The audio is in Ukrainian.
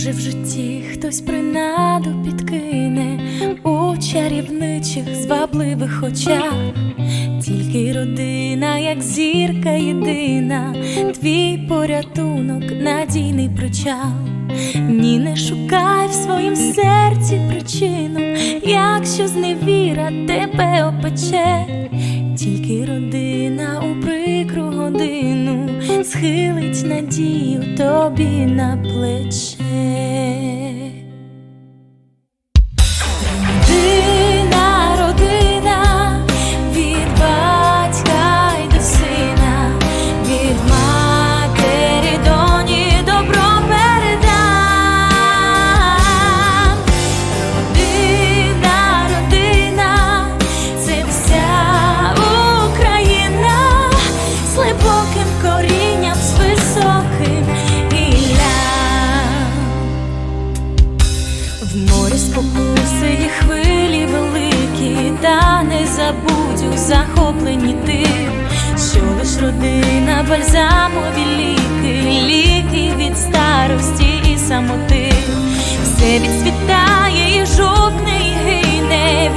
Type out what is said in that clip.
світі хтось принаду підкине? У чарівничих звабливих очах, тільки родина, як зірка єдина, твій порятунок, надійний причал. Ні, не шукай в своїм серці причину, якщо зневіра тебе опече, тільки родина у прикру годину схилить надію тобі на плече. В морі спокуси і хвилі великі, та не забудь у захоплені ти, що лиш родина, бальзамові ліки, ліки від старості і самоти, все відцвітає і жовтне, і гине,